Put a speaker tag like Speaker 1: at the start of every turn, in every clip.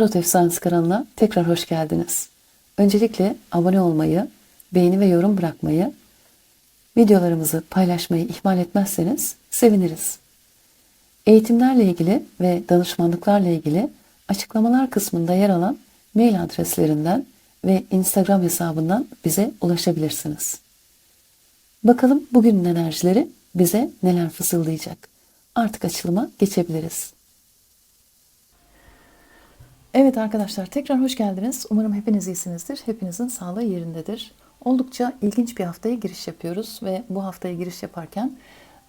Speaker 1: Tarot Efsanesi kanalına tekrar hoş geldiniz. Öncelikle abone olmayı, beğeni ve yorum bırakmayı, videolarımızı paylaşmayı ihmal etmezseniz seviniriz. Eğitimlerle ilgili ve danışmanlıklarla ilgili açıklamalar kısmında yer alan mail adreslerinden ve Instagram hesabından bize ulaşabilirsiniz. Bakalım bugünün enerjileri bize neler fısıldayacak. Artık açılıma geçebiliriz. Evet arkadaşlar tekrar hoş geldiniz. Umarım hepiniz iyisinizdir. Hepinizin sağlığı yerindedir. Oldukça ilginç bir haftaya giriş yapıyoruz ve bu haftaya giriş yaparken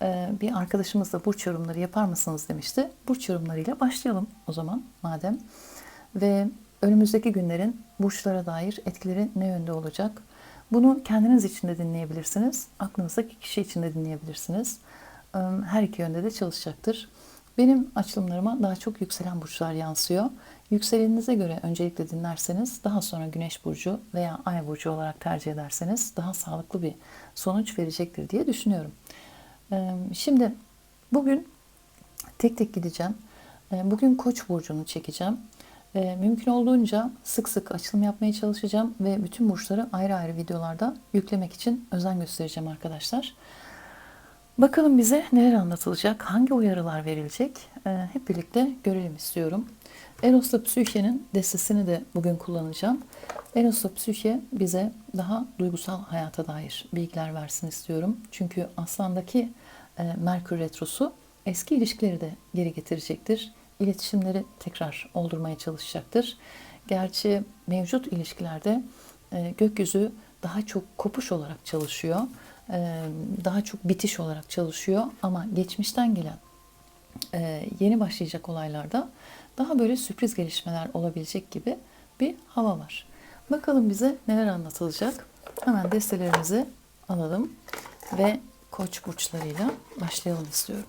Speaker 1: e, bir arkadaşımız da burç yorumları yapar mısınız demişti. Burç yorumlarıyla başlayalım o zaman madem. Ve önümüzdeki günlerin burçlara dair etkileri ne yönde olacak? Bunu kendiniz için de dinleyebilirsiniz. Aklınızdaki kişi için de dinleyebilirsiniz. E, Her iki yönde de çalışacaktır. Benim açılımlarıma daha çok yükselen burçlar yansıyor. Yükseleninize göre öncelikle dinlerseniz daha sonra güneş burcu veya ay burcu olarak tercih ederseniz daha sağlıklı bir sonuç verecektir diye düşünüyorum. Ee, Şimdi bugün tek tek gideceğim. Ee, Bugün koç burcunu çekeceğim. Ee, Mümkün olduğunca sık sık açılım yapmaya çalışacağım ve bütün burçları ayrı ayrı videolarda yüklemek için özen göstereceğim arkadaşlar. Bakalım bize neler anlatılacak, hangi uyarılar verilecek hep birlikte görelim istiyorum. Eros'la Psühye'nin destesini de bugün kullanacağım. Eros'la Psühye bize daha duygusal hayata dair bilgiler versin istiyorum. Çünkü Aslan'daki e, Merkür Retrosu eski ilişkileri de geri getirecektir. İletişimleri tekrar oldurmaya çalışacaktır. Gerçi mevcut ilişkilerde e, gökyüzü daha çok kopuş olarak çalışıyor. E, daha çok bitiş olarak çalışıyor. Ama geçmişten gelen e, yeni başlayacak olaylarda daha böyle sürpriz gelişmeler olabilecek gibi bir hava var. Bakalım bize neler anlatılacak. Hemen destelerimizi alalım ve koç burçlarıyla başlayalım istiyorum.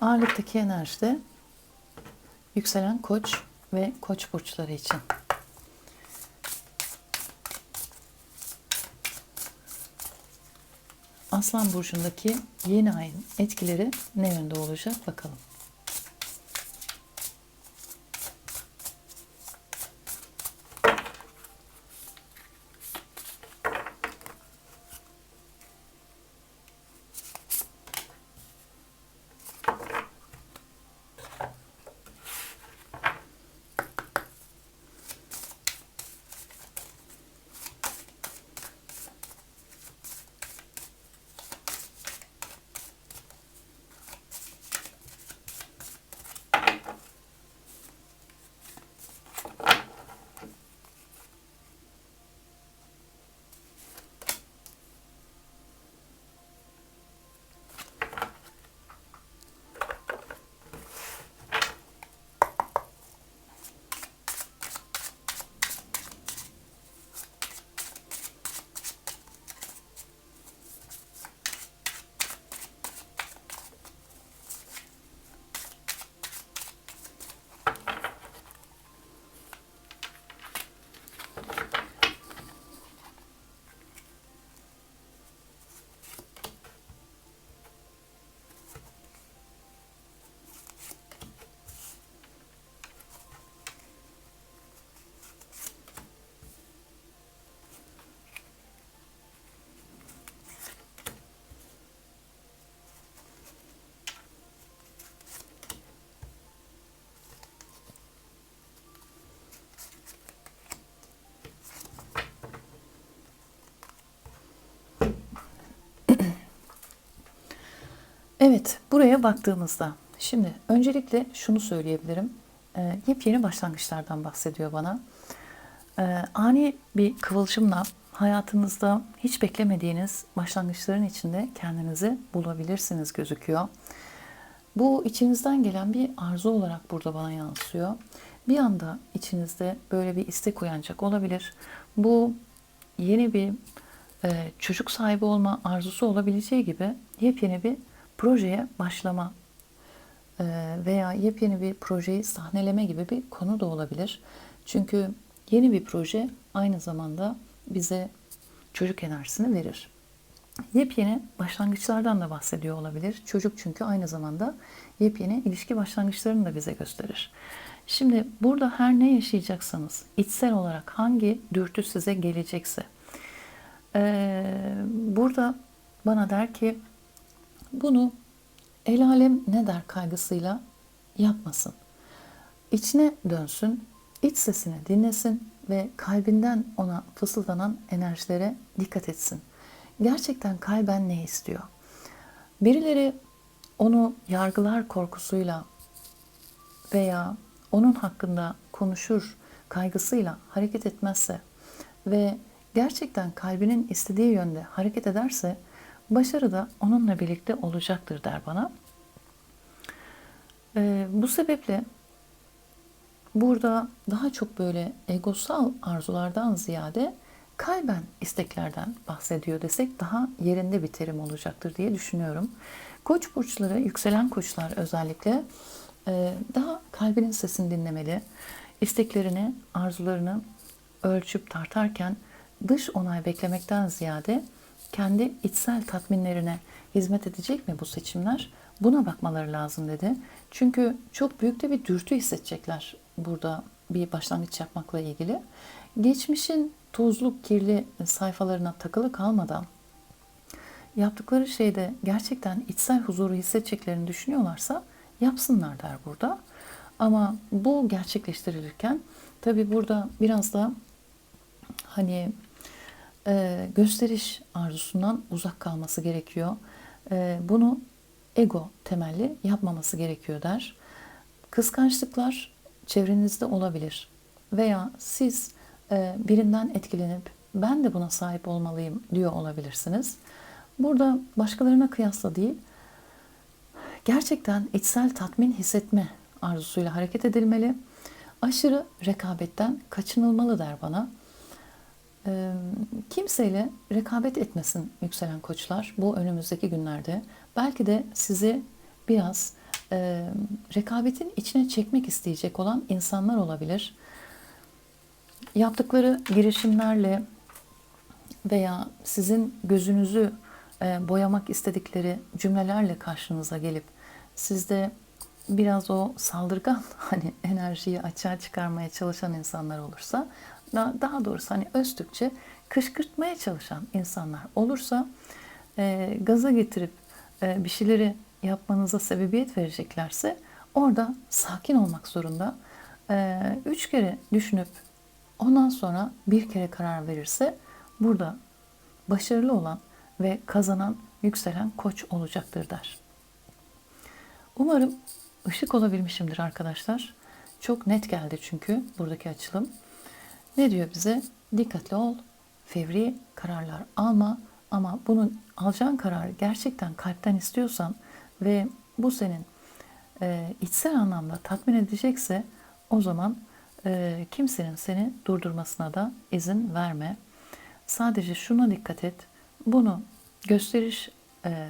Speaker 1: Ağırlıktaki enerjide yükselen koç ve koç burçları için. Aslan burcundaki yeni ayın etkileri ne yönde olacak bakalım. Evet, buraya baktığımızda şimdi öncelikle şunu söyleyebilirim. Ee, yepyeni başlangıçlardan bahsediyor bana. Ee, ani bir kıvılcımla hayatınızda hiç beklemediğiniz başlangıçların içinde kendinizi bulabilirsiniz gözüküyor. Bu içinizden gelen bir arzu olarak burada bana yansıyor. Bir anda içinizde böyle bir istek uyanacak olabilir. Bu yeni bir e, çocuk sahibi olma arzusu olabileceği gibi yepyeni bir projeye başlama e, veya yepyeni bir projeyi sahneleme gibi bir konu da olabilir. Çünkü yeni bir proje aynı zamanda bize çocuk enerjisini verir. yepyeni başlangıçlardan da bahsediyor olabilir. Çocuk çünkü aynı zamanda yepyeni ilişki başlangıçlarını da bize gösterir. Şimdi burada her ne yaşayacaksanız, içsel olarak hangi dürtü size gelecekse, ee, burada bana der ki bunu el alem ne der kaygısıyla yapmasın. İçine dönsün, iç sesini dinlesin ve kalbinden ona fısıldanan enerjilere dikkat etsin. Gerçekten kalben ne istiyor? Birileri onu yargılar korkusuyla veya onun hakkında konuşur kaygısıyla hareket etmezse ve gerçekten kalbinin istediği yönde hareket ederse başarı da onunla birlikte olacaktır der bana. Ee, bu sebeple burada daha çok böyle egosal arzulardan ziyade kalben isteklerden bahsediyor desek daha yerinde bir terim olacaktır diye düşünüyorum. Koç burçları, yükselen koçlar özellikle e, daha kalbinin sesini dinlemeli. isteklerini, arzularını ölçüp tartarken dış onay beklemekten ziyade kendi içsel tatminlerine hizmet edecek mi bu seçimler? Buna bakmaları lazım dedi. Çünkü çok büyük de bir dürtü hissedecekler burada bir başlangıç yapmakla ilgili. Geçmişin tozlu, kirli sayfalarına takılı kalmadan yaptıkları şeyde gerçekten içsel huzuru hissedeceklerini düşünüyorlarsa yapsınlar der burada. Ama bu gerçekleştirilirken tabi burada biraz da hani e, gösteriş arzusundan uzak kalması gerekiyor. E, bunu ego temelli yapmaması gerekiyor der. Kıskançlıklar çevrenizde olabilir veya siz e, birinden etkilenip ben de buna sahip olmalıyım diyor olabilirsiniz. Burada başkalarına kıyasla değil, gerçekten içsel tatmin hissetme arzusuyla hareket edilmeli. Aşırı rekabetten kaçınılmalı der bana. Kimseyle rekabet etmesin yükselen koçlar bu önümüzdeki günlerde. Belki de sizi biraz e, rekabetin içine çekmek isteyecek olan insanlar olabilir. Yaptıkları girişimlerle veya sizin gözünüzü e, boyamak istedikleri cümlelerle karşınıza gelip sizde biraz o saldırgan hani enerjiyi açığa çıkarmaya çalışan insanlar olursa daha doğrusu hani öz Türkçe kışkırtmaya çalışan insanlar olursa e, gaza getirip e, bir şeyleri yapmanıza sebebiyet vereceklerse orada sakin olmak zorunda. E, üç kere düşünüp ondan sonra bir kere karar verirse burada başarılı olan ve kazanan yükselen koç olacaktır der. Umarım ışık olabilmişimdir arkadaşlar. Çok net geldi çünkü buradaki açılım. Ne diyor bize? Dikkatli ol, fevri kararlar alma ama bunun alacağın kararı gerçekten kalpten istiyorsan ve bu senin e, içsel anlamda tatmin edecekse o zaman e, kimsenin seni durdurmasına da izin verme. Sadece şuna dikkat et. Bunu gösteriş e,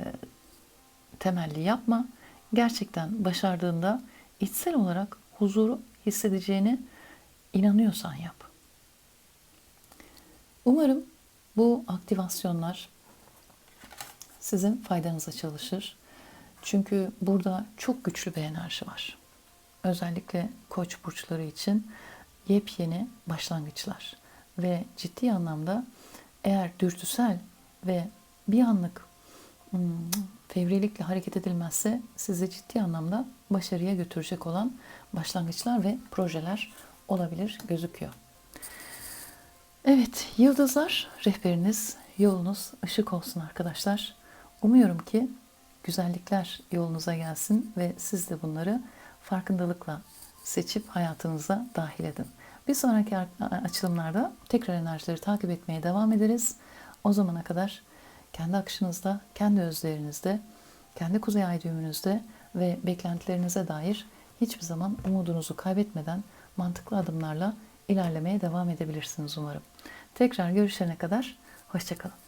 Speaker 1: temelli yapma. Gerçekten başardığında içsel olarak huzuru hissedeceğini inanıyorsan yap. Umarım bu aktivasyonlar sizin faydanıza çalışır. Çünkü burada çok güçlü bir enerji var. Özellikle koç burçları için yepyeni başlangıçlar ve ciddi anlamda eğer dürtüsel ve bir anlık hmm, fevrilikle hareket edilmezse sizi ciddi anlamda başarıya götürecek olan başlangıçlar ve projeler olabilir gözüküyor. Evet, yıldızlar rehberiniz, yolunuz ışık olsun arkadaşlar. Umuyorum ki güzellikler yolunuza gelsin ve siz de bunları farkındalıkla seçip hayatınıza dahil edin. Bir sonraki açılımlarda tekrar enerjileri takip etmeye devam ederiz. O zamana kadar kendi akışınızda, kendi özlerinizde, kendi kuzey ay düğümünüzde ve beklentilerinize dair hiçbir zaman umudunuzu kaybetmeden mantıklı adımlarla ilerlemeye devam edebilirsiniz umarım. Tekrar görüşene kadar hoşçakalın.